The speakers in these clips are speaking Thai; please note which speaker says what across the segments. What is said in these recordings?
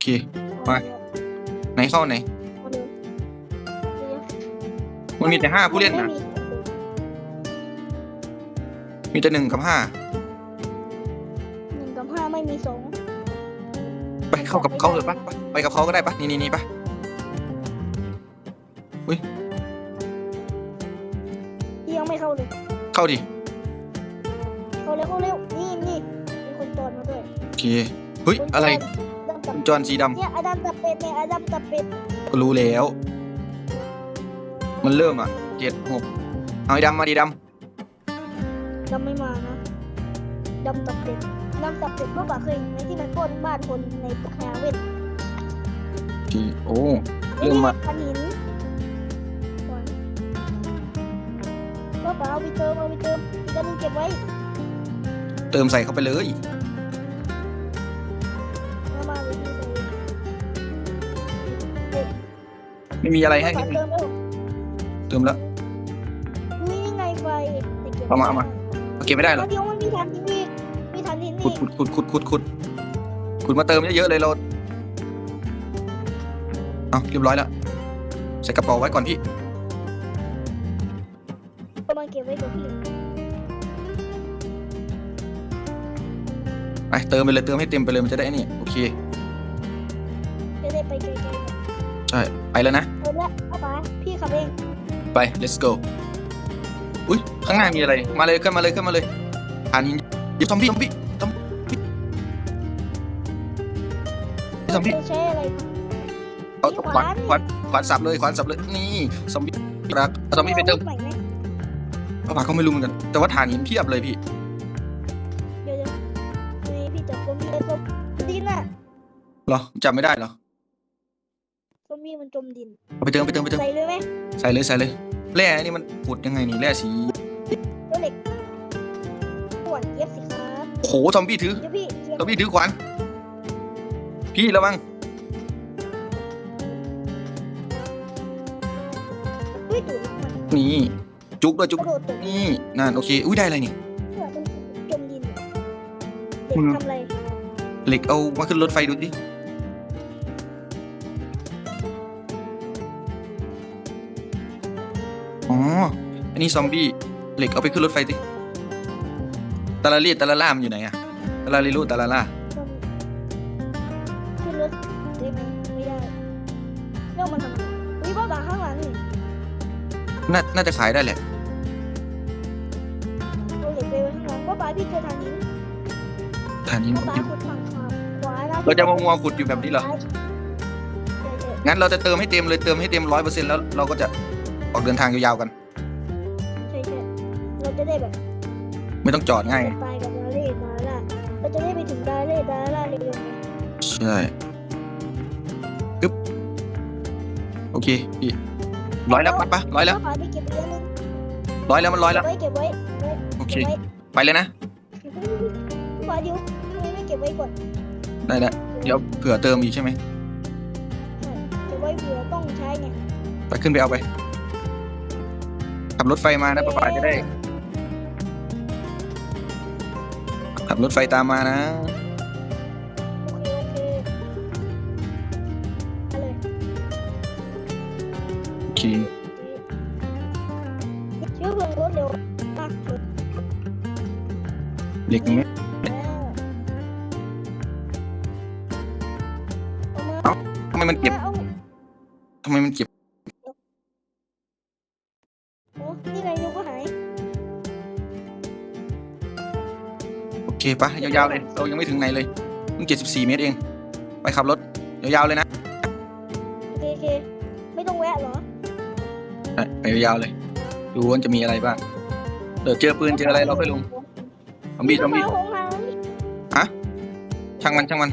Speaker 1: เคไปไหนเข้าไหน
Speaker 2: เอาเลยเดี๋ยว
Speaker 1: มันมีแต่ห้าผู้เล่นนะ
Speaker 2: ไม่มี
Speaker 1: มีแต่หนึ่งกับห้า
Speaker 2: หนึ่งกับห้าไม่มีสอง
Speaker 1: ไปเข้ากับเขาเถอะปะไปไปกับเขาก็ได้ปะนี่นี่นี่ปะ
Speaker 2: พี่ยังไม่เข้าเลย
Speaker 1: เข้าดิ
Speaker 2: เข้าเร็วเข้าเร็วนี่นี่มีคนจอดมาด้วย
Speaker 1: โอเคเฮ้ยอะไร
Speaker 2: ดำกับ
Speaker 1: จอนสีด
Speaker 2: เนี่ยอดัมกับเป็ดเนี่ยอดัมกับเป็ดำ
Speaker 1: ก็รู้แล้ว มันเริ่มอะเจ็ดหกเอาไอ้ดำมาดิด
Speaker 2: ดำไม่มานะดำกับเป็ดดำกับเป็ดเมื่อก่อนเคยเห็นไหมที่มันปล้นบ้านคนในปกแฮเว่นำ
Speaker 1: โอเคโอ้เริ่มมา
Speaker 2: คันหินก่อนก็เปล่าเอาไปเติมเอาไปเติมอีกอันหนึงเก็บไว้
Speaker 1: เติมใส่เข้าไปเลย ไม่มีอะไรให้
Speaker 2: ขอ
Speaker 1: นิดนึ
Speaker 2: เติ
Speaker 1: ง
Speaker 2: มแล้ว
Speaker 1: เติมแล้ว
Speaker 2: นี่ไงไฟแต่ก็บ
Speaker 1: เอามาเอามา เก็บไม่ได้เหรอ
Speaker 2: เดี๋ยวมันมีฐานหินอีกมีฐานหิน
Speaker 1: ขุ
Speaker 2: อี
Speaker 1: ด
Speaker 2: ก
Speaker 1: ขุดขุดขุดขุดขุดขุดมาเติมเยอะๆเลยเราเอาเรียบร้อยแล้วใส่กระเป๋าไว้ก่อนพี่
Speaker 2: เอามาเก็บไว้กับพี่
Speaker 1: ไปเติมไปเลยเติมให้เต็มไปเลยมันจะได้ไอ้นี่โอเค
Speaker 2: ไป
Speaker 1: แล้วนะ
Speaker 2: เติมแล้วเอาไปพี่ขับเอง
Speaker 1: ไป let's go อุ้ยข้างหน้ามีอะไร มาเลยขึ้นมาเลยขึ้นมาเลยผ่านหินยิบซอมบี้ซอมบี้ซอมบี้ซอมบี้
Speaker 2: จะใช้อะไร
Speaker 1: เอาขวานขวานขวานสับเลยขวานสับเลยนี่ซอมบี้รักเอาซอมบี้ไปเติม
Speaker 2: ใหม่ไหม
Speaker 1: เอาผ่านเขาไม่รู้เหมือนกัน แต่ว่าฐานหินเพียบเลยพี่
Speaker 2: เดี๋ยวเดี๋ยวนี่พี่จับซอมบี้เลยซอมดินน่ะ
Speaker 1: เหรอจับไม่ได้เหรอ
Speaker 2: ซอ มบี้มันจมดิน
Speaker 1: เอาไปเติมไปเติมไปเติม
Speaker 2: ใส่เลยไหม
Speaker 1: ใส่เลยใส่เลยแร่นี่มันขุดยังไงนี่แร่สี
Speaker 2: ตัวเหล็กปวดเย็บสิครับ
Speaker 1: โอ้โหซอมบี้ถือ
Speaker 2: เดี๋ยวพี่เสียบ
Speaker 1: ซอมบี้ถือขวานพี่ระวัง
Speaker 2: อุ้ยตูดมัน
Speaker 1: นี่จุกด้วยจุก
Speaker 2: กระโดดตก
Speaker 1: นี่นั่นโอเคอุ้ยได้อะไรนี่
Speaker 2: เพื่อมันจมดินอะเด็ก
Speaker 1: อืม
Speaker 2: ทำอะไร
Speaker 1: เหล็กเอามาขึ้นรถไฟดูดิ อ๋ออันนี้ซอมบี้เหล็กเอาไปขึ้นรถไฟดิตาลาลีตาลาล่ามนอยู่ไหนอะตาลาลีลูตาลาล่า
Speaker 2: ต้องขึ้นรถได้ไหมไม่ได้เรื่องมันทำไมอุ้ยพ่อตาข้างหลังนี่
Speaker 1: น่าน่าจะขายได้แหละ
Speaker 2: เอาเหล็กไปไว้ข้างหลังพ่อป๋าพี่เจอทางนี้
Speaker 1: ฐานนี้
Speaker 2: พ่อป๋าขุดฝั่งขวาขวานะ
Speaker 1: เราจะมามัวขุดอยู่แบบนี้เหรอ
Speaker 2: ใช่ใช่
Speaker 1: งั้นเราจะเติมให้เต็มเลยเติมให้เต็มร้อยเปอร์เซ็นต์แล้วเราก็จะ ออกเดินทางยาวๆกัน
Speaker 2: ใช่ใช่เราจะได้แบบ
Speaker 1: ไม่ต้องจอดง่าย
Speaker 2: ตายกับดาเล่ดาล่าเราจะได้ไปถึงดาเล่ดาล่าเร็วๆไง
Speaker 1: ใช่อึ๊บโอเคพี่ร้อยแล้วปัดปะร้อยแล้ว
Speaker 2: พ่อป๋าพี่เก็บไว้นึง
Speaker 1: ร้อยแล้วมันร้อยแล้ว
Speaker 2: เก็บไว้เก็บไว้ไว้
Speaker 1: โอเค
Speaker 2: เก็บไว้
Speaker 1: ไปเลยนะ
Speaker 2: พ่อป๋าเดี๋ยวทำไมไม่เก็บไว้ก่อน
Speaker 1: ได้แล้วเดี๋ยวเผื่อเติมอีกใช่ไหม
Speaker 2: ใช่เก็บไว้เผื่อต้องใช้ไง
Speaker 1: ไปขึ้นไปเอาไป ขับรถไฟมานะป้าป๋าจะได้ ขับรถไฟตามมานะ
Speaker 2: โอเคโอเคเอาเลย
Speaker 1: โอเค
Speaker 2: เชื้อเพลิงรถเร็วมากเลย
Speaker 1: เหล็กตรงนี้
Speaker 2: เอามา
Speaker 1: ทำไมมันเก็บ
Speaker 2: เอา
Speaker 1: ปะยาวๆเลยเรายังไม่ถึงไหนเลยเพิ่งเจ็ดสิบสี่เมตรเอง ไปขับรถยาวๆเลยนะ
Speaker 2: โอเคโอเคไม่ต้องแวะเหรอ
Speaker 1: ไปไปยาวๆเลยดูว่าจะมีอะไรบ้างเดี๋ยวเจอปืนเจออะไรเราค่อยลงซอมบี้ซอมบี้
Speaker 2: หงหาง
Speaker 1: ช่างมันช่างมัน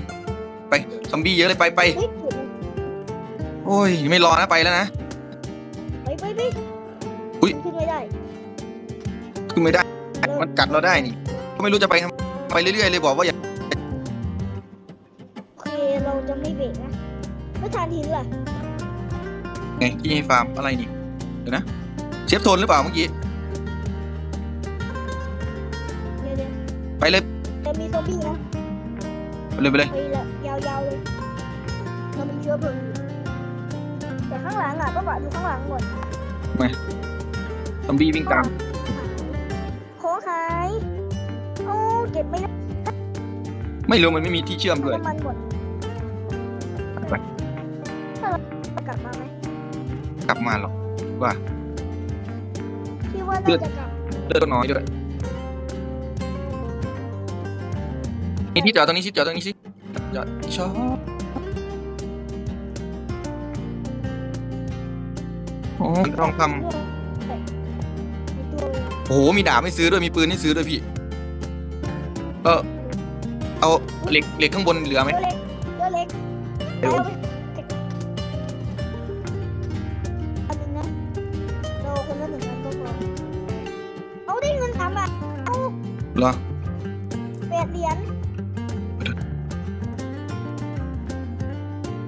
Speaker 1: ไปซอมบี้เยอะเลยไปไป
Speaker 2: เฮ้ยจุดมัน
Speaker 1: โอ้ยไม่รอนะไปแล้วนะ
Speaker 2: ไปไปไป
Speaker 1: อุ๊ย
Speaker 2: มันขึ้นไม่ได้
Speaker 1: ขึ้นไม่ได้ มันกัดเราได้นี่ก็ไม่รู้จะไปทำ ไปเรื่อยๆเลยบอกว่าอย่า
Speaker 2: โอเคเราจะไม่เบรกนะแล้วทานหินล่ะ
Speaker 1: ไงที่ให้ฟาร์มอะไรนี่เดี๋ยวนะเชฟโทนหรือเปล่าเมื่อกี้
Speaker 2: เดี๋ยวเดี๋ยว
Speaker 1: ไปเลย
Speaker 2: จะมีซอมบี้นะ
Speaker 1: ไปเลยไปเลย
Speaker 2: ไปละยาวๆเลยเรามีเชื้อเพลิงอยู่แต่ข้างหลังอะป้าป๋าดูข้างหลังหมด
Speaker 1: ซอมบี้วิ่งตาม
Speaker 2: ของหายโอ้เก็บไม่ได้
Speaker 1: ไม่รู้มันไม่มีที่เชื่อมด้วย
Speaker 2: น้ำมันหมด
Speaker 1: ไป
Speaker 2: ถ้าเรากลับมาไหม
Speaker 1: กลับมาหรอกว่า
Speaker 2: พี่ว่าน่าจะกลับ
Speaker 1: เลือดก็น้อยด้วยนี่ที่จอดตรงนี้สิจอดตรงนี้สิจอดชอบโอ้ทองคำ
Speaker 2: ในตัวเลย
Speaker 1: โอ้โหมีดาบให้ซื้อด้วยมีปืนให้ซื้อด้วยพี่ เออ เอาเหล็กเหล็กข้างบนเหลือไหม
Speaker 2: ตัวเล็กตัวเล็ก
Speaker 1: เดี๋ยว
Speaker 2: เอาไปอันหนึงนะเราคนละหนึ่งอันก็พอเอาได้เงินสามบาทเอา
Speaker 1: เหรอ
Speaker 2: แปดเหรียญ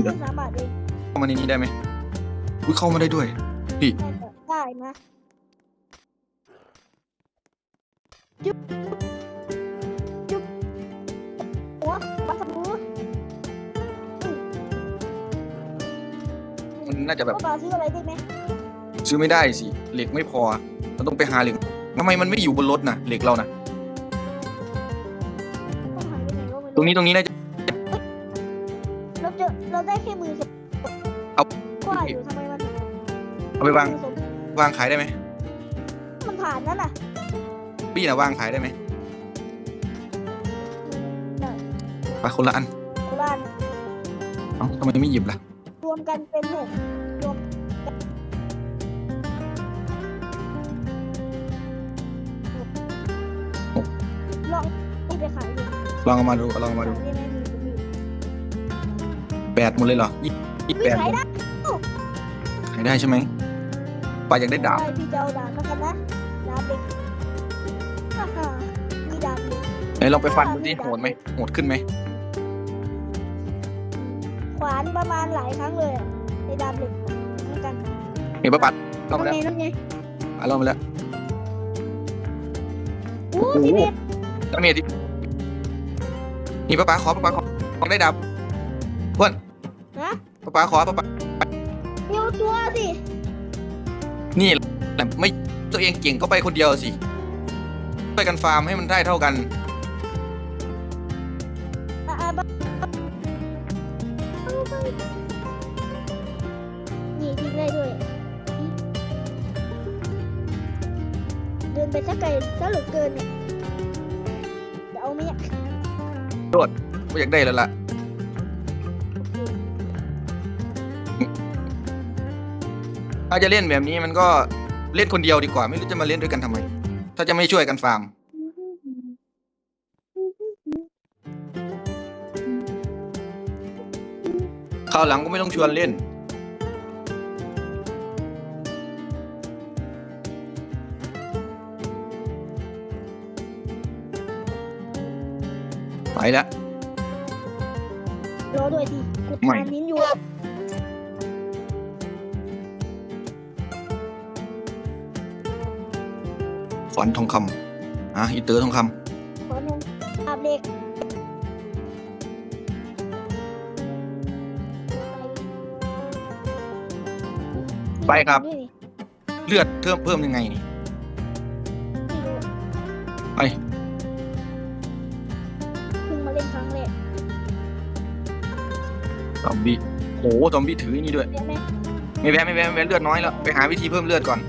Speaker 2: เงินสามบาทเอง
Speaker 1: เข้ามาในนี้ได้ไหมอุ้ยเข้ามาได้ด้วย
Speaker 2: น่
Speaker 1: มันน่าจะแบบ
Speaker 2: ป้าป๋าซื้ออะไรได้ไหม
Speaker 1: ซื้อไม่ได้สิเหล็กไม่พอเราต้องไปหาเหล็กทำไมมันไม่อยู่บนรถนะเหล็กเรานะ
Speaker 2: ต้องหายไปไหนก็ไม่
Speaker 1: ตรงนี้ตรงนี้น่าจะ
Speaker 2: เราเจอเราได้แค่มือเสร็จ
Speaker 1: เอา
Speaker 2: ว่าอยู่ทำไมมัน
Speaker 1: เอาไปวาง
Speaker 2: มือสม
Speaker 1: วางขายได้ไหม
Speaker 2: มันผ่านนั่นน่ะ
Speaker 1: พี่นะวางขายได้ไหม
Speaker 2: ได้
Speaker 1: ไปคนละอัน
Speaker 2: โบราณ
Speaker 1: เอ้าทำไมไม่หยิบล่ะ
Speaker 2: รวมกันเป็นหก ลอง
Speaker 1: เอามาดูลองเอามาดู
Speaker 2: ขายได้ไหมมีมี
Speaker 1: แปดหมดเลยเหรอยี่ยี่
Speaker 2: มี
Speaker 1: แปด
Speaker 2: ขายได้
Speaker 1: ขายได้ใช่ไหมปาอยากได้ดาบ
Speaker 2: ได้พี่จะเอาดาบแล้วกันนะดาบเด็กฮ่าฮ่ามีดาบเด็ก
Speaker 1: ไหนลองไปฟันดูสิโหดไหมโหดขึ้นไหม
Speaker 2: ขวานประมาณหลายครั้งเลยอะในดาบเหล็กเหมือนกัน
Speaker 1: เห็นปะปัดลอง
Speaker 2: นั่
Speaker 1: มานแล้ว
Speaker 2: ไงนั่นไง
Speaker 1: อะลองมาแล้ว
Speaker 2: โอ้พี่เพชร
Speaker 1: ดาเมจดิ นี่ป้าป๋าขอป้าป๋าขอขอได้ดาบเพื่อน
Speaker 2: นะ
Speaker 1: ป้าป๋าขอป้าป๋า
Speaker 2: เดียวตัวสิ
Speaker 1: นี่แหละไม่ตัวเองเก่งก็ไปคนเดียวสิช่วยกันฟาร์มให้มันได้เท่ากัน
Speaker 2: ก็อยา
Speaker 1: กได้แล้วล่ะถ้าจะเล่นแบบนี้มันก็เล่นคนเดียวดีกว่า ไม่รู้จะมาเล่นด้วยกันทำไม ถ้าจะไม่ช่วยกันฟาร์ม คราวหลังก็ไม่ต้องชวนเล่น ไปแล้ว
Speaker 2: รอด้วยดิกู
Speaker 1: ไม่
Speaker 2: ทานนิ้นอยู่
Speaker 1: ขอนทองคำอะอีเตอร์ทองค
Speaker 2: ขอนุ่งดาบเหล็กำ
Speaker 1: ไปครับ
Speaker 2: นี่นี่
Speaker 1: เลือดเพิ่มเพิ่มยังไงนี่
Speaker 2: ม
Speaker 1: บี้โหซอมบี้ถือนี่ด้วย
Speaker 2: ได้ไหม
Speaker 1: ไม่แพ้ไม่แพ้ไม่แพ้เลือดน้อยแล้ว ไปหาวิธีเพิ่มเลือดก่อน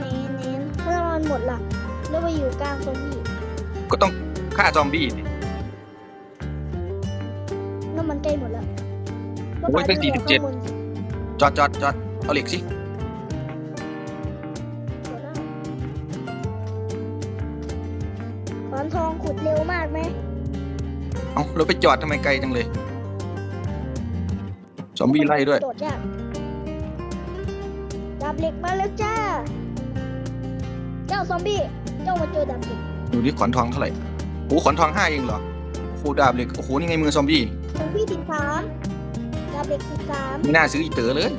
Speaker 2: เน้นเน้นเมื่อมันหมดล่ะแล้วไปอยู่กลางซอมบี้
Speaker 1: ก็ต้องฆ่าซอมบี้สิ
Speaker 2: น้ำมันใกล้หมดแล้ว
Speaker 1: โอ้ยตั้ง
Speaker 2: ก็
Speaker 1: 47
Speaker 2: ข้างบนสิ
Speaker 1: จอดจอดจอดเอาเหล็กสิ
Speaker 2: เอา
Speaker 1: เราไปจอดทำไมไกลจังเลยซอมบี้ไล่ด้วย
Speaker 2: โดดยากดาบเหล็กมาแล้วจ้า เจ้าซอมบี้เจ้ามาเจอดาบเหล็ก
Speaker 1: ดูดิขอนทองเท่าไหร่โอ้ขอนทองห้าเองเหรอโอ้โหดาบเหล็กโอ้โหนี่ไงมือซอมบี้
Speaker 2: ซอมบี้สิบสามดาบเหล็กสิบสาม
Speaker 1: ไม่น่าซื้ออีเตอร์เลย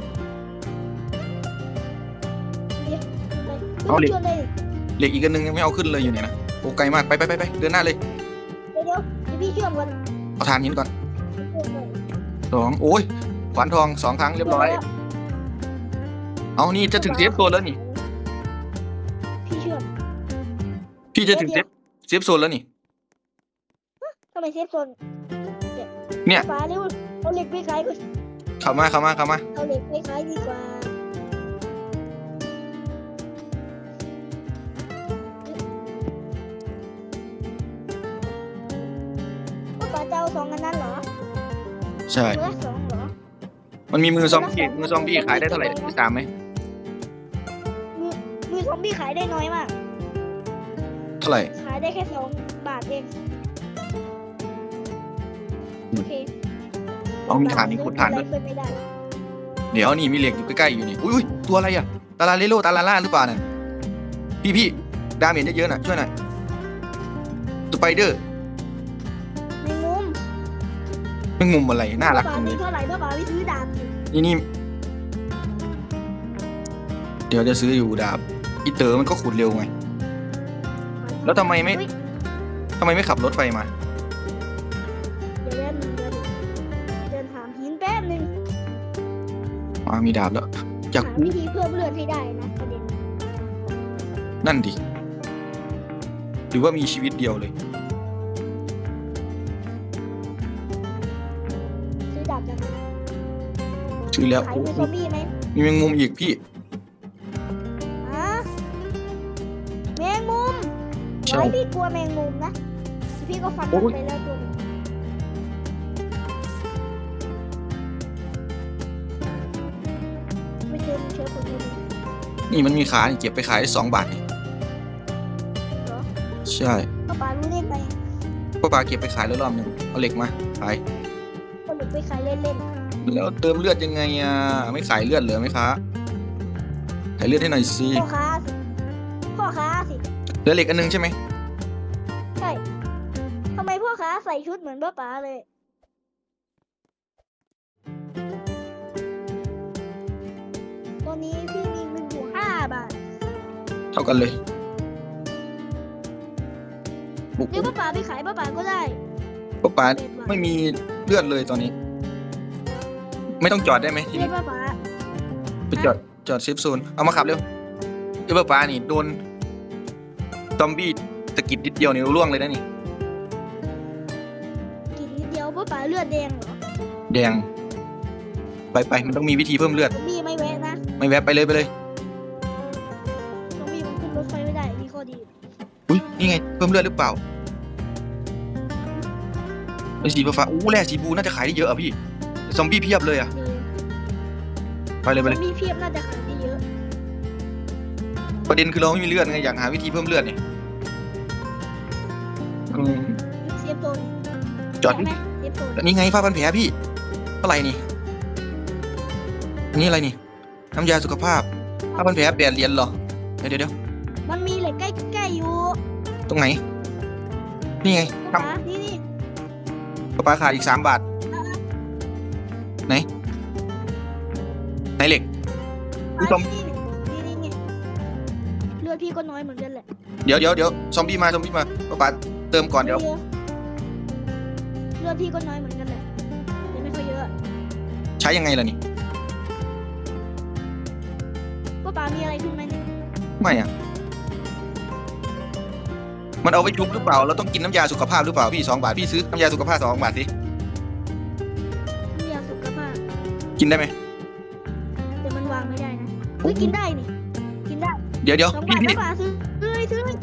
Speaker 1: เอาเหล็ก
Speaker 2: ชวนเลย
Speaker 1: เหล็กอีกอันนึงยังไม่เอาขึ้นเลยอยู่เนี่ยนะโอ้ไกลมากไปไปไปไปเดินหน้าเลย
Speaker 2: เดี๋ยวเดี๋ยวเดี๋ยวพี่เชื่อมก่อน
Speaker 1: เอาทานหินก่อนสองโอ้ยขวานทองสองครั้งเรียบร้อย เอานี่จะถึงเซฟโซนแล้วนี่
Speaker 2: พี่เชื่อม
Speaker 1: พี่จะถึงเซฟเซฟโซนแล้วนี่
Speaker 2: ทำไมเซฟโซน
Speaker 1: เนี่ย
Speaker 2: ฟ้าเร็วเอาเหล็กไปขายก่อน
Speaker 1: เข้ามาเข้ามาเข้ามา
Speaker 2: เอาเหล็กไปขายดีกว่าว่า
Speaker 1: ใช่
Speaker 2: มือละสองเหรอ
Speaker 1: มันมีมือซอมบี้มือซอมบี้ขายได้เท่าไหร่ที่สามไหม
Speaker 2: มือซอมบี้ขายได้น้อยมาก
Speaker 1: เท่าไหร่
Speaker 2: ขายได้แค่สองบาทเองโอเค
Speaker 1: เอามีฐานมีขุดฐานด้วย
Speaker 2: เพิ่มไม่ได้
Speaker 1: เดี๋ยวนี่มีเหล็กอยู่ใกล้ๆอยู่นี่อุ้ยอุ้ยตัวอะไรอะตาลาเลโลตาลาล่าหรือเปล่าน่ะพี่พี่ดาเมจเยอะๆน่ะช่วยหน่อยสไปเดอร์ เป็นมุมอะไรน่ารัก
Speaker 2: ป้า
Speaker 1: จังเล
Speaker 2: มี
Speaker 1: ย
Speaker 2: เท่าไหร่ป้าป๋าไปซื้อดาบสิ
Speaker 1: นี่นี่เดี๋ยวจะซื้ออยู่ดาบอีเต๋อมันก็ขุดเร็วไง แล้วทำไมไม่
Speaker 2: เฮ้ย
Speaker 1: ทำไมไม่ขับรถไฟมา
Speaker 2: เดี๋ยวเดินเดินเดินถามหินแป๊บนึง
Speaker 1: อ่ามีดาบแล้ว อยาก
Speaker 2: หาวิธีเพิ่มเลือดให้ได้นะประเด็น
Speaker 1: นั่นดิหรือว่ามีชีวิตเดียวเลย
Speaker 2: ซื้อ
Speaker 1: แล้ว
Speaker 2: ขาย
Speaker 1: โอ้
Speaker 2: มือ
Speaker 1: โห
Speaker 2: ซอมบี้ไหม
Speaker 1: มีแมงมุมอีกพี่
Speaker 2: ฮะแมงมุม
Speaker 1: ใช่
Speaker 2: ไว้พี่กลัวแมงมุมนะพี่ก็ฟัน
Speaker 1: โอ้
Speaker 2: มัน
Speaker 1: ย
Speaker 2: ไปแล้วตัวหนึงไม่เจอมันเชื้อคนเดียวเลย
Speaker 1: นี่มันมีขานี่เก็บไปขายได้สองบาทนี่
Speaker 2: เหรอ
Speaker 1: ใช่
Speaker 2: ป้าป๋ารู้ได้ไง
Speaker 1: ป้าปาเก็บไปขายแล้วรอบหนึงเอาเหล็กมาขาย แล้วเติมเลือดยังไงอะไม่ขายเลือดเหรอไหมคะขายเลือดให้หน่อยสิ
Speaker 2: ๆพ่อค้าสิพ่อค้าสิ
Speaker 1: เหลือเหล็กอันนึงใช่ไหม
Speaker 2: ใช่ทำไมพ่อค้าใส่ชุดเหมือนป้าป๋าเลย ตอนนี้พี่มีเงินอยู่ห้าบาท
Speaker 1: เท่ากันเลยบุก
Speaker 2: หรือป้าป๋าไปขายป้าป๋าก็ได้
Speaker 1: ป้าปา
Speaker 2: เด็ดว่ะ
Speaker 1: ไม่มีเลือดเลยตอนนี้ ไม่ต้องจอดได้ไหมที
Speaker 2: เรีย
Speaker 1: นี้
Speaker 2: กป้าป๋า
Speaker 1: ไปจอดจอดเซฟโซนเอามาขับเร็วเอ้ยป้าปานี่โดนซอมบี้ตะกิดนิดเดียวนี่ร่วงเลยนะนี่
Speaker 2: กินนิดเดียวป้าป๋าเลือดแดงเหรอ
Speaker 1: แดง ไปไปมันต้องมีวิธีเพิ่มเลือด
Speaker 2: มีไม่แวะนะ
Speaker 1: ไม่แวะไปเลยไปเลย
Speaker 2: ต้องมีมันขึ้นรถไฟไม่ได้มีข้อดี
Speaker 1: อุ้ยนี่ไง เพิ่มเลือดหรือเปล่าไอ้สีฟ้าๆอู้แร่สีบูน่าจะขายได้เยอะอะพี่ ซอมบี้เพียบเลยอะ
Speaker 2: เยอะ
Speaker 1: ไปเลยไปเลย
Speaker 2: มีเพียบน่าจะขายได้เยอะ
Speaker 1: ประเด็นคือเราไม่มีเลือดไงอยากหาวิธีเพิ่มเลือดนี่อืม
Speaker 2: เซฟโซน
Speaker 1: จอดดิ
Speaker 2: ไหมเซฟโซน
Speaker 1: แล้วนี่ไงผ้าพันแผลพี่เท่าไหร่นี่อันนี้อะไรนี่ น้ำยาสุขภาพผ้าพันแผลแปดเหรียญเหรอ เดี๋ยวเดี๋ยวเดี๋ยว
Speaker 2: มันมีเหล็กใกล้ๆอยู่
Speaker 1: ตรงไหน นี่ไง
Speaker 2: ป้า
Speaker 1: ท
Speaker 2: ป๋านี่นี่ำ
Speaker 1: ปลาปลาขาดอีกสามบาท ไหนเหล็ก อุ๊ยซอม
Speaker 2: นี่นี่นี่นี่เลือดพี่ก็น้อยเหมือนกันแหละ
Speaker 1: เดี๋ยวเดี๋ยวเดี๋ยวซอมบี้มาซอมบี้มาปลาปลาเติมก่อนเดี๋ยว
Speaker 2: ไม่เยอะเลือดพี่ก็น้อยเหมือนกันแหละแต่ไม่ค่อยเยอะ
Speaker 1: ใช้ยังไงล่ะนี่
Speaker 2: ป้าป๋ามีอะไรขึ้นไหมเนี่ย
Speaker 1: ไม่อะมันเอาไปชุบหรือเปล่าเราต้องกินน้ำยาสุขภาพหรือเปล่าพี่สองบาทพี่ซื้อน้ำยาสุขภาพสองบาทสิ กินได้ไหม
Speaker 2: แต่มันวางไม่ได้นะเฮ้ยกินได้นี่กินได้
Speaker 1: เดี๋ยวเดี๋ยว
Speaker 2: สอง
Speaker 1: พี่
Speaker 2: บาท
Speaker 1: พี่
Speaker 2: ป้าป๋าซื้อซื้อเลยซื้อเลย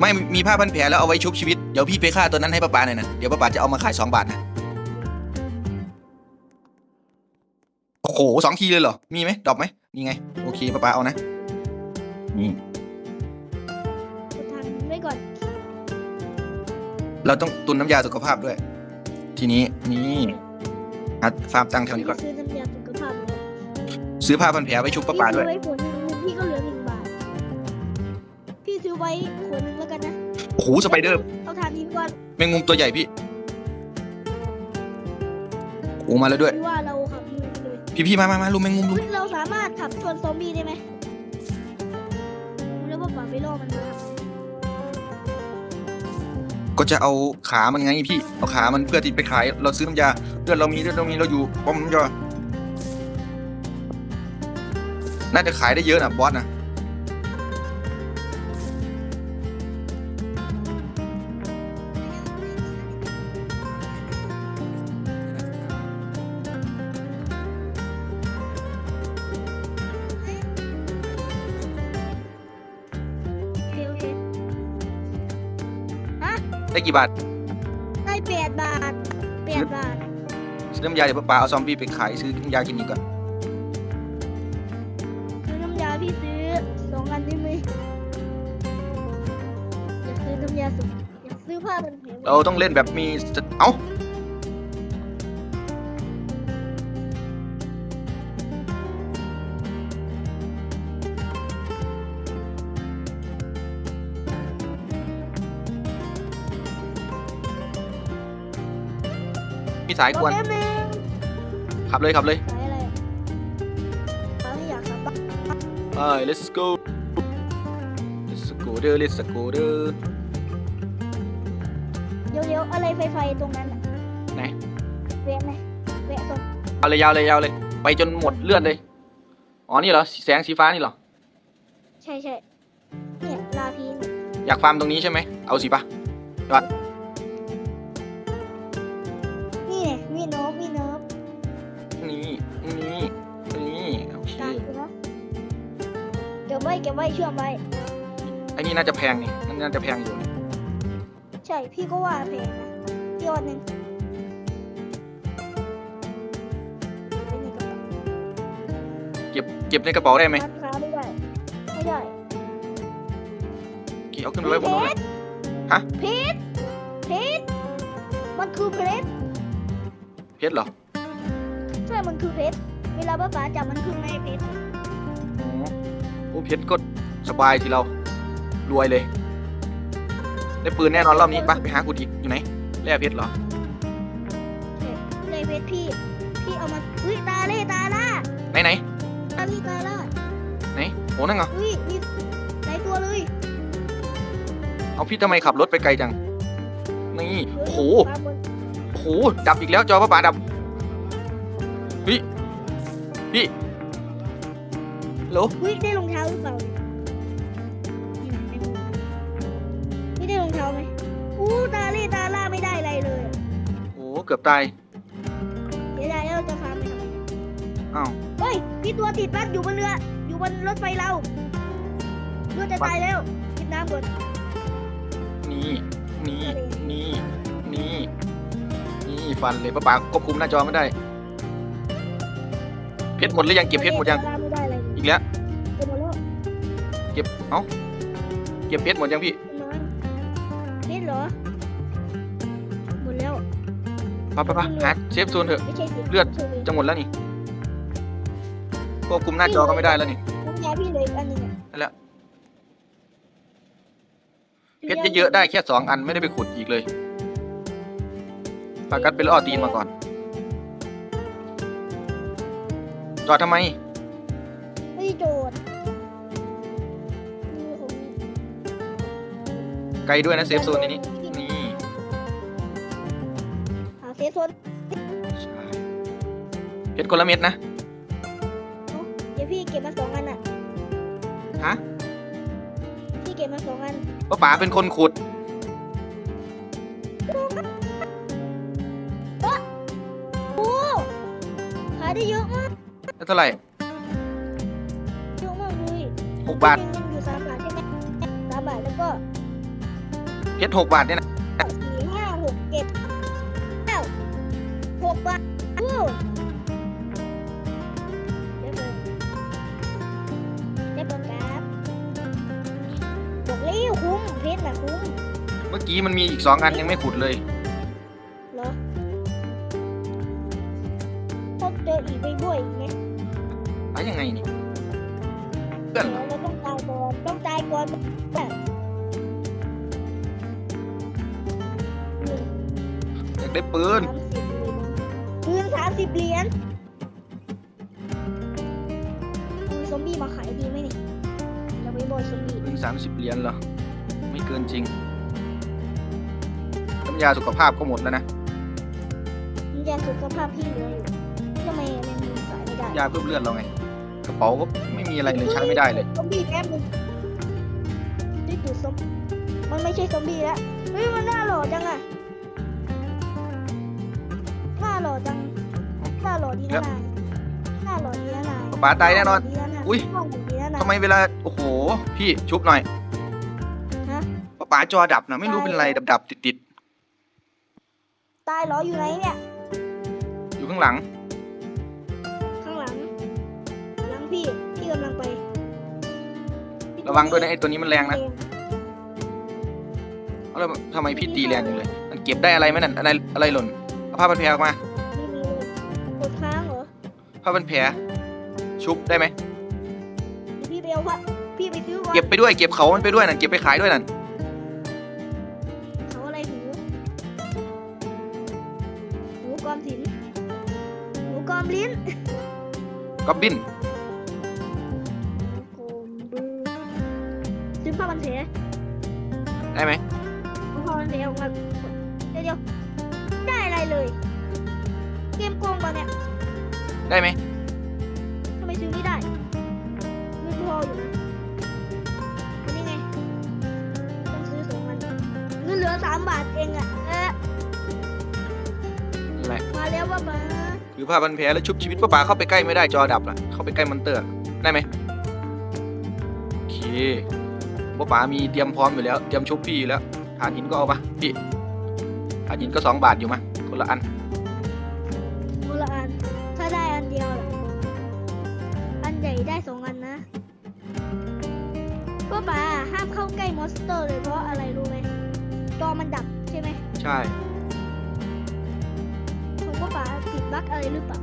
Speaker 1: ไม่มีผ้าพันแผลแล้วเอาไว้ชุบชีวิตเดี๋ยวพี่ไปฆ่าตัวนั้นให้ป้าปาหน่อยนะเดี๋ยวป้าปาจะเอามาขายสองบาทนะโอ้โหสองทีเลยเหรอมีไหมดรอปไหมมีไงโอเคป้าปาเอานะนี่
Speaker 2: กดทางไว้ก่อน
Speaker 1: เราต้องตุนน้ำยาสุขภาพด้วย ทีนี้นี่หาฟาร์มตังค์แถวนี้ก่อน
Speaker 2: ซื้อน้ำยาสุขภาพเลย
Speaker 1: ซื้อผ้าพันแผลไว้ชุบป้าปาด้วย
Speaker 2: พี่ซื้อไว้ขวดหนึงพี่ก็เหลือหนึ่งบาท พี่ซื้อไว้ขวดหนึงแล้วกันนะ
Speaker 1: โอ้โหสไปเดอร์
Speaker 2: เอาทานทิ้งก่อน
Speaker 1: แมงมุมตัวใหญ่พี่โอ้มาแล้วด้วย
Speaker 2: พี่ว่าเราขับมือไปเลย
Speaker 1: พี่พี่มามามาลุมแมงมุมลุม
Speaker 2: เฮ้ยเราสามารถขับชนซอมบี้ได้ไหมแล้วป้าป๋าไปล่อมันมา
Speaker 1: ก็จะเอาขามันไงพี่ เอาขามันเพื่อที่ไปขาย เราซื้อน้ำยาเลือดเรามีเลือดเรามีเราอยู่ป้อมน้ำยา น่าจะขายได้เยอะนะบอสนะ
Speaker 2: โอเคโอเคฮะ
Speaker 1: ได้กี่บาท
Speaker 2: ได้แปดบาทแปดบาท
Speaker 1: ซื้อน้ำยาเดี๋ยวป้าเอาซอมบี้ไปขายซื้อน้ำยากินอีกก่อ
Speaker 2: เป็นแผง
Speaker 1: เราต้องเล่นแบบมีสติเอ้ามีสายกวน
Speaker 2: โอเคหนึ่ง
Speaker 1: ขับเลยขับเลย
Speaker 2: สายอะไรอะสายไม่อยากขับบ้าง
Speaker 1: ไป let's go let's go เด้อ let's go เด้อ
Speaker 2: เดี๋ยวเดี๋ยว อะไรไฟไฟตรงนั้นอะ
Speaker 1: ไหน
Speaker 2: แวะไหมแวะตรง
Speaker 1: เอาเลยยาวเลยยาวเลย ไปจนหมดเลือดเลย อ๋อนี่เหรอแสงสีฟ้านี่เหรอ
Speaker 2: ใช่ใช่เนี่ยลาพีน
Speaker 1: อยากฟาร์มตรงนี้ใช่ไหม เอาสิปะ
Speaker 2: นี่ไงมีโนบมีโนบ
Speaker 1: นี่นี่นี่โอเค
Speaker 2: ตามกูนะเก็บไว้เก็บไว้เชื่อมไว้
Speaker 1: ไอ้นี่น่าจะแพงนี่มันน่าจะแพงอยู่นี่
Speaker 2: ใช่พี่ก็ว่าแพงนะพี่วันหนึ่งเป็นในกระเป๋า
Speaker 1: เก็บเก็บในกระเป๋าได้ไหม
Speaker 2: ร้านค้าไม่ได้ไม่ได้
Speaker 1: โอเคเอาขึ้นไปไว้บนนู้นเลย ฮะ
Speaker 2: เพชรเพชรมันคือเพชร
Speaker 1: เพชรเหรอ
Speaker 2: ใช่มันคือเพชรเวลาป้าป๋าจับมันคือแม่เพชร
Speaker 1: อ๋อโอ้เพชรก็สบายทีเรารวยเลย ได้ปืนแน่นอนรอบนี้ปะไปหาขุดอีกอยู่ไหนแร่เพชรเหรอ
Speaker 2: ใช่เลยเพชรพี่ พี่เอามา อุ้ยตาเล่ตาล่า
Speaker 1: ไหนไหน
Speaker 2: ตาลี่ตาล่า
Speaker 1: ไหนโอ้นั่นเหรอ
Speaker 2: อุ้ยมีหลายตัวเลย
Speaker 1: เอาพี่ทำไมขับรถไปไกลจัง นี่โอ้โห
Speaker 2: ปลาบน
Speaker 1: โอ้โหดับอีกแล้วจอพระป่าดับพี่พี่โหล
Speaker 2: อุ้ยได้รองเท้าหรือเปล่า เกื
Speaker 1: อบตาย
Speaker 2: เดี๋ยวได้แล้วจะพาไปทำไม
Speaker 1: อ้าว
Speaker 2: เฮ้ยพี่ตัวติดบัสอยู่บนเรือ อยู่บนรถไฟเราเรือจะตายแล้วกินน้ำก่อน
Speaker 1: นี่นี่นี่นี่นี่ฟันเลยพระป่าควบคุมหน้าจอไม่ได้ เพชรหมดหรือยังเก็บเพชรหมดยัง
Speaker 2: ตาล่าไม่ได้อะไรเลย
Speaker 1: อีกแล้ว
Speaker 2: เก็บหมดแล้ว
Speaker 1: เก็บเอ้าเก็บเพชรหมดยังพี่
Speaker 2: มันเพ
Speaker 1: ไปไปไปหาเซฟโซนเถอะ
Speaker 2: ไม่ใช่สิ
Speaker 1: เลือด
Speaker 2: ใช่เลย
Speaker 1: จะหมดแล้วนี่ควบคุมหน้าจอก็ไม่ได้แล้วนี่
Speaker 2: น้ำยาพี่เหลยอันหนึงอะ
Speaker 1: นั่นแหละเพชรเยอะๆได้แค่สองอันไม่ได้ไปขุดอีกเลยปากัดไปล่อตีนมาก่อน จอดทำไม
Speaker 2: ไม่โจทย์นี่ผม
Speaker 1: ไกลด้วยนะเซฟโซนในนี้ นี่
Speaker 2: หาเซฟโซน
Speaker 1: ใช่เพชรคนละเม็ดนะ
Speaker 2: เดี๋ยวพี่เก็บมาสองอันอะ
Speaker 1: ฮะ
Speaker 2: พี่เก็บมาสองอัน
Speaker 1: ป้าป๋าเป็นคนขุด
Speaker 2: โอ้ขายได้เยอะมาก
Speaker 1: แล้วเท่าไหร่
Speaker 2: เยอะมากเลย
Speaker 1: หกบาท
Speaker 2: เงินอยู่สามบาทใช่ไหมสามบาทแล้วก็
Speaker 1: เพชรหกบาทเนี่ยนะ
Speaker 2: กี้มันมี
Speaker 1: อีกสองอันยังไม่ขุดเลย
Speaker 2: เหรอพบเจออีกไปด้วยอีกไหม
Speaker 1: ไปยังไงนี่เพื่อนเหรอ
Speaker 2: เราต้องตายก่อน ต้องตายก่อนแบบ
Speaker 1: อยากได้ปืน
Speaker 2: สามสิบเหรียญปืนสามสิบเหรียญมีซอมบี้มาขายดีไหมนี่จะไปบอยซอมบี้
Speaker 1: ปืนสามสิบเหรียญเหรอ ไม่เกินจริงน้ำ ยาสุขภาพก็หมดแล้วนะ
Speaker 2: มันยาสุขภาพพี่เหลืออยู่ทำไมมันมีสายไม่ได้
Speaker 1: ยาเพิ่มเลือดเราไงกระเป๋าก็ไม่มีอะไรเลยใช้ไม่ได้เลย
Speaker 2: ซอมบี้แป๊บนึงนี่ดูซอมมันไม่ใช่ซอมบี้แล้วเฮ้ยมันน่าหล่อจังอะน่าหล่อจังน่าหล่อดีนะนายน่าหล่อดีนะนาย
Speaker 1: ป๊าตายแน่นอน
Speaker 2: ดีนะนาย
Speaker 1: อุ๊ย
Speaker 2: น่าหล่อดีนะนาย
Speaker 1: ทำไมเวลาโอ้โห พี่ชุบหน่อย
Speaker 2: ฮะ
Speaker 1: ป๋าจอดับนะไม่รู้เป็นไรดับดับติดติด
Speaker 2: ตายเหรออยู่ไหนเนี่ย
Speaker 1: ๆอยู่ข้างหลัง
Speaker 2: ข้างหลังหลังพี่ พี่กำลังไปพี่
Speaker 1: ระวังด้วยนะไอ้ตัวนี้มันแรงนะ
Speaker 2: เอง
Speaker 1: แล้วทำไมพี่ตีแรงจังเลย มันเก็บได้อะไรไหมนั่นอะไรอะไรหล่นเอาผ้าพันแผลออกมา
Speaker 2: ไม่มีเลยกดค้างเหรอ
Speaker 1: ผ้าพันแผลชุบได้ไหม
Speaker 2: เดี๋ยวพี่ไปเอาวะพี่ไปซื้อวะ
Speaker 1: เก็บไปด้วยเก็บเขามันไปด้วยนั่นเก็บไปขายด้วยนั่น
Speaker 2: ก็
Speaker 1: บิน
Speaker 2: โกมบือซื้อผ้าพันแผล
Speaker 1: ได้ไหม
Speaker 2: เอาผ้าพันแผลออกมาเดี๋ยวเดี๋ยวได้อะไรเลย เกมโกงปะเนี่ย
Speaker 1: ได้ไหม
Speaker 2: ทำไมซื้อไม่ได้เงินพออยู่นะอันนี้ไงต้องซื้อสองอันเงินเหลือสามบาทเองอะเอ๊ะ
Speaker 1: อะไร
Speaker 2: มาแล้วว่ามา
Speaker 1: ถือผ้าพันแผลแล้วชุบชีวิตป้าป๋าเข้าไปใกล้ไม่ได้จอดับล่ะ เข้าไปใกล้มอนเตอร์ได้ไหมโอเคป้าป๋ามีเตรียมพร้อมอยู่แล้วเตรียมชุบพี่อยู่แล้วฐานหินก็เอาปะพี่ฐานหินก็สองบาทอยู่มาคนละอัน
Speaker 2: คนละอันถ้าได้อันเดียวล่ะอันใหญ่ได้สองอันนะก็ป่าห้ามเข้าใกล้มอนสเตอร์เลยเพราะอะไรรู้ไหมจอมันดับใช่ไหม
Speaker 1: ใช่
Speaker 2: บั๊กอะไรหรือเปล่า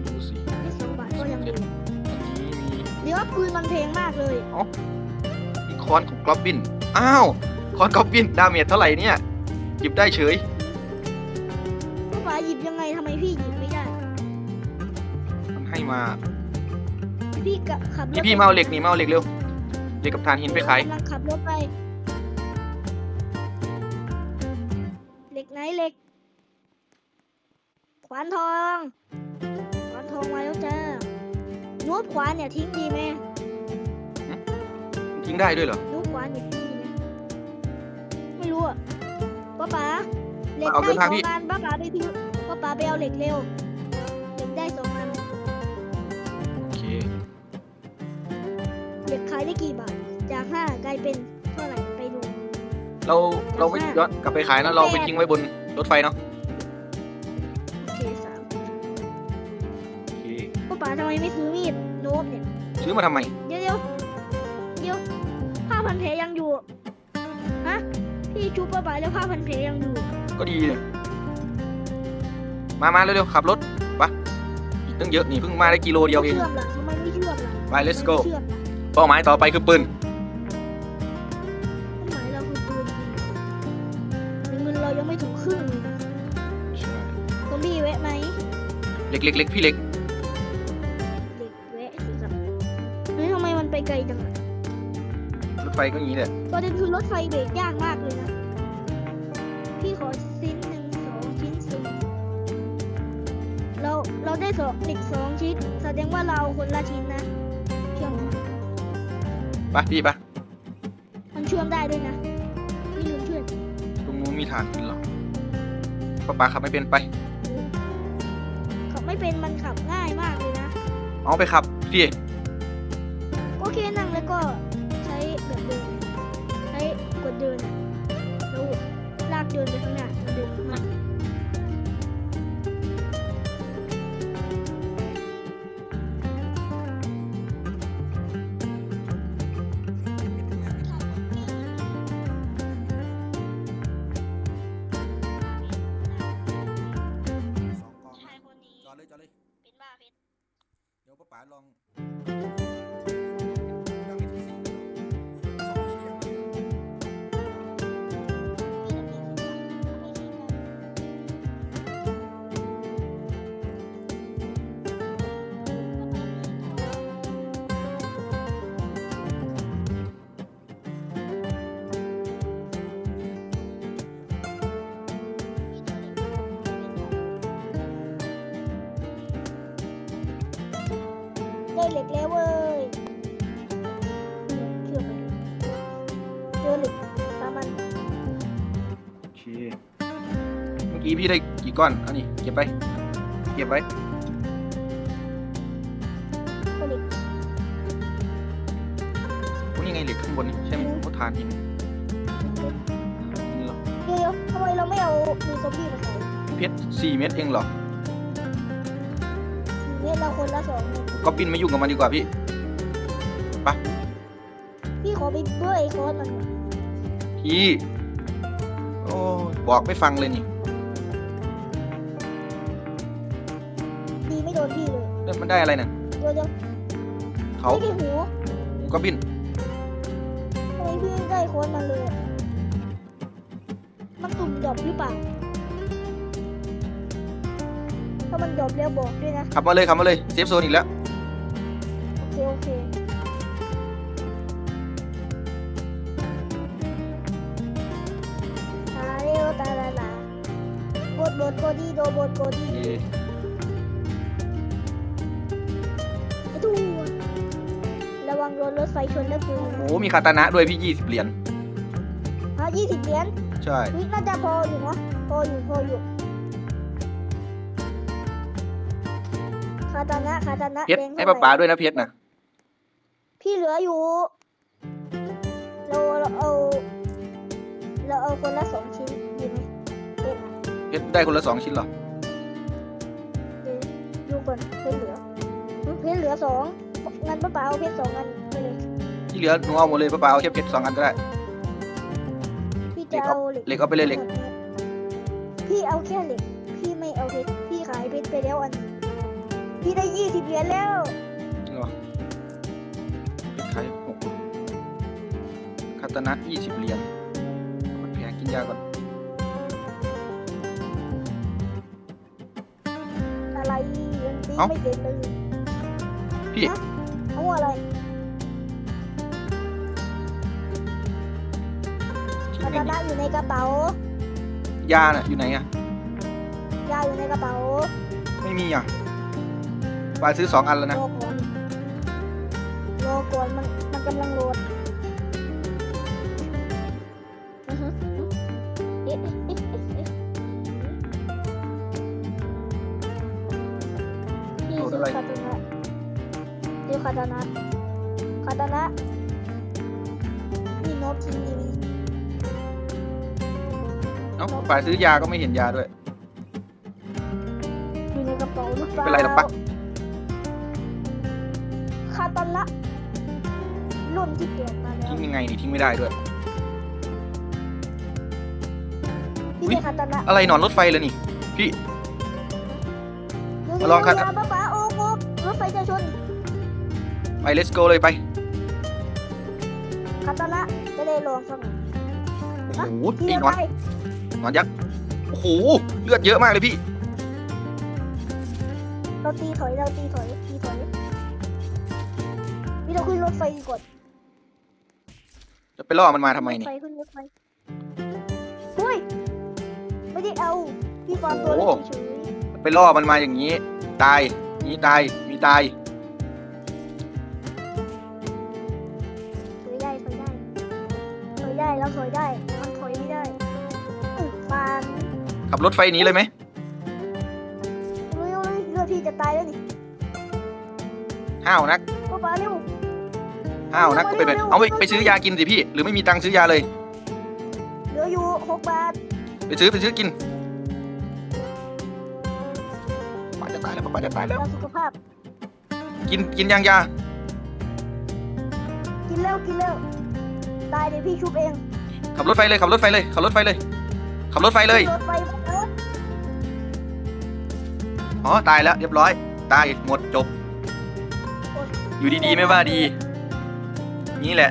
Speaker 1: ไม่รู้สิ
Speaker 2: ที่สองบาทก็ยังดี
Speaker 1: อันนี้มี
Speaker 2: เดี๋ยวปืนมันเพลงมากเลย
Speaker 1: มีคอนของกรอบบิน อ้าว คอนกรอบบิน ดาเมจเท่าไหร่เนี่ย หยิบได้เฉย
Speaker 2: ก็ป่าหยิบยังไงทำไมพี่หยิบไม่ได้
Speaker 1: มันให้มา
Speaker 2: พี่กะขับรถ
Speaker 1: พี่พี่มาเอาเหล็กนี่มาเอาเหล็กเร็ว เหล็กกับฐานหินไปขาย
Speaker 2: กำลังขับรถไป เหล็กไหนเหล็กข วานทองขวานทองมาแล้วจ้านูบขวานเนี่ยทิ้งดีไหม
Speaker 1: ทิ้งได้ด้วยเหรอ
Speaker 2: นูบขวานเนี่ยทิ้งดีไหมไม่รู้อะป้าป๋าเหล็ก
Speaker 1: เอา
Speaker 2: ได้
Speaker 1: เดิน
Speaker 2: ส
Speaker 1: ทา
Speaker 2: องง
Speaker 1: พี่
Speaker 2: อันป้าป๋าไปทิ้งป้าป๋าไปเอาเหล็กเร็วเหล็กได้สองอัน
Speaker 1: โอเค
Speaker 2: เหล็กขายได้กี่บาทจากห้ากลายเป็นเท่าไหร่ไปดู
Speaker 1: เราเราไม่ย้อนกลับไปขายนะเราไปทิ้งไว้บนรถไฟเนาะ
Speaker 2: ไมไม่ซื้อมีดโน้บเนี่ย
Speaker 1: ซื้อมาทำไม
Speaker 2: เดี๋ยวเดี๋ยวเดี๋ยวผ้าพันแผลยังอยู่ ฮะ พี่ชุบป้าป๋าแล้วผ้าพันแผลยังอยู่
Speaker 1: ก็ดีเลยมามาเร็วๆขับรถไปะอีกตั้งเยอะนี่เพิ่งมาได้กิโลเดียวเอง
Speaker 2: เชื่อมล่ะทำไมไม่เชื่อมล่ะ
Speaker 1: ไป let's
Speaker 2: ทำ
Speaker 1: go
Speaker 2: ไมไม่เชื่อมล่ะ
Speaker 1: เป้าหมายต่อไปคือปืน
Speaker 2: เป้าหมายเราคือปืนจริงๆแต่เงินเรายังไม่ถึงครึ่งเลยนะ
Speaker 1: ใช่
Speaker 2: ซอมบี้แวะไหม
Speaker 1: เล็กเล็กเล็กพี่เล็ก
Speaker 2: ไฟ
Speaker 1: ก็อย่างนี้แหละ
Speaker 2: ประเด็นคือรถไฟเบรกยากมากเลยนะ พี่ขอชิ้นหนึ่งสองชิ้นสี่เราเราได้สองเด็กสองชิ้น แสดงว่าเราคนละชิ้นนะเชื่อมก่อน
Speaker 1: ไปพี่ไป
Speaker 2: มันเชื่อมได้ด้วยนะพี่ลืมเชื่อม
Speaker 1: ตรงนู้นมีฐานหินเหรอป้าป๋าขับไม่เป็นไป
Speaker 2: ขับไม่เป็นมันขับง่ายมากเลยนะ
Speaker 1: เอาไปขับพี่
Speaker 2: ได้
Speaker 1: เห
Speaker 2: ล็กแล้วเว้ยเชื่อไหมเจอเหล็กสามอัน
Speaker 1: โอเคเมื่อกี้พี่ได้กี่ก้อนเอานี่เก็บไป เก็บไว้
Speaker 2: ก็เหล็ก
Speaker 1: โอ้นี่ไงเหล็กข้างบนนี่ใช่ไหมโอ้ทานหินนี่เหรอ
Speaker 2: เดี๋ยวทำไมเราไม่เอามีซอมบี้มาใส่
Speaker 1: เพชรสี่เม็ดเองเหรอ
Speaker 2: ทีนี้เราคนละสองเม็ด
Speaker 1: ก็ปิ้นไม่ยุ่งกับมันดีกว่าพี่
Speaker 2: พี่ขอไปเบื่อไอ้คอสมันก่อน
Speaker 1: พี่โอ้ยบอกไม่ฟังเลยนี่
Speaker 2: ดีไม่โดนพี่เลย
Speaker 1: แล้วมันได้อะไรน่ะ
Speaker 2: เดี๋ยวเดี๋ยว
Speaker 1: เขา
Speaker 2: ไม่ได้หู
Speaker 1: หมูก็ปิ้น
Speaker 2: ทำไมพี่ได้คอสมันเลยอะมันตุ่มดรอปหรือเปล่าถ้ามันดรอปแล้วบอกด้วยนะ
Speaker 1: ขับมาเลยขับมาเลยเซฟโซนอีกแล้ว
Speaker 2: โอเคโอเคตาเร็วตาลาลาบดบดโกดีโดบดโกดี
Speaker 1: เอ๊ะ
Speaker 2: ไอ้ทูระวังโดนรถไฟชนนะกู
Speaker 1: โอ้มีคาตานะด้วยพี่ยี่สิบเหรียญ
Speaker 2: ฮะยี่สิบเหรียญ
Speaker 1: ใช่
Speaker 2: วิน่าจะพออยู่นะพออยู่พออยู่คาตานะคาตานะ
Speaker 1: เพชร
Speaker 2: แดง
Speaker 1: ให้
Speaker 2: เท่
Speaker 1: ป้าป๋าด้วยนะเพชรนะ
Speaker 2: พี่เหลืออยู่ เราเราเอา เราเอาคนละสองชิ้นดีไหมเพชรนะ
Speaker 1: เพชรได้คนละสองชิ้นเหรอ
Speaker 2: เดี๋ยวดูก่อนเพชรเหลือเพชรเหลือสองงั้นป้าป๋าเอาเพชรสองอันไปเลย
Speaker 1: ที่เหลือหนูเอาหมดเลยป้าป๋าเอาแค่เพชรสองอันก็ได้
Speaker 2: พี่จะเอาเหล็ก
Speaker 1: เหล็กเอาไปเลยเหล็ก
Speaker 2: พี่เอาแค่เหล็ก พี่ไม่เอาเพชร พี่ขายเพชรไปแล้วอัน พี่ได้ยี่สิบเหรียญแล้ว
Speaker 1: นะยี่สิบเหรียญมันแพงกินยาก่อน
Speaker 2: อะไรยังตี
Speaker 1: เอ้า
Speaker 2: ไม่เสร็จเลย
Speaker 1: พี่
Speaker 2: เอาอะไร
Speaker 1: ชิ้น
Speaker 2: คา
Speaker 1: หนึ่
Speaker 2: ตางนะอยู่ในกระเป๋า
Speaker 1: ยาน่ะ อยู่ไหนอะ
Speaker 2: ยาอยู่ในกระเป๋า
Speaker 1: ไม่มีอะปาซื้อสองอันแล้วนะ
Speaker 2: รอก่อนรอก่อนมันมันกำลังโหลด คาตานะนี่โน้ตทิ้งนี่มี
Speaker 1: เอ้าปาซื้อยาก็ไม่เห็นยาด้วย
Speaker 2: อยู่ในกระเป๋าหรือเปล่า
Speaker 1: เป็นไรหรอกปะ
Speaker 2: คาตานะรุ่นที่เปลี่ยนมาแล้ว
Speaker 1: ทิ้งยังไงนี่ทิ้งไม่ได้ด้วย
Speaker 2: พี่
Speaker 1: อุ๊ย
Speaker 2: ได้คาตานะ
Speaker 1: อะไรหนอนรถไฟเลยนี่ พี่
Speaker 2: เดี๋ยว
Speaker 1: มาลองคา
Speaker 2: เดี๋ยวป้าป๋าโอ้โหรถไฟจะชน
Speaker 1: ไป let's go เลยไป
Speaker 2: คาตานะจะได้ลองสักหน่อย
Speaker 1: โอ้โห
Speaker 2: ที่
Speaker 1: ไอ้
Speaker 2: เดียว
Speaker 1: หนอน
Speaker 2: ไป
Speaker 1: หนอนยักษ์โอ้โหเลือดเยอะมากเลยพี่
Speaker 2: เราตีถอยเราตีถอยตีถอยพี่เราขึ้นรถไฟก่อน
Speaker 1: จะไปล่อมันมาทำไม
Speaker 2: รถ
Speaker 1: นี่
Speaker 2: ไฟขึ้นรถไฟเฮ้ยไม่ได้เอาพี่ฟาร์มตัวเล็
Speaker 1: โอ้
Speaker 2: กเฉย
Speaker 1: ไปล่อมันมาอย่างนี้ ตายนี่ตาย มีตาย บรถไฟหนี้เลยไหม
Speaker 2: เร็วเลยเรือพี่จะตายแล้วนี่
Speaker 1: ห้าวนัก
Speaker 2: ป้าป๋าเร็ว
Speaker 1: ห้าวนักก็ไปแบบเอาไปไปซื้อยากินสิพี่ หรือไม่มีตังค์ซื้อยาเลย
Speaker 2: เหลืออยู่หกบาท
Speaker 1: ไปซื้อไปซื้อกินป้าจะตายแล้วป้าจะตายแล้ว
Speaker 2: เราสุขภาพ
Speaker 1: กินกินยังยา
Speaker 2: กินแล้วกินแล้วตายเดี๋ยวพี่ชุบเอง
Speaker 1: ขับรถไฟเลยขับรถไฟเลยขับรถไฟเลย ขับรถไฟเลย
Speaker 2: รถไฟ
Speaker 1: อ๋อ ตายแล้ว เรียบร้อย ตายหมดจบ อยู่ดีๆ ไม่ว่าดี นี่แหละ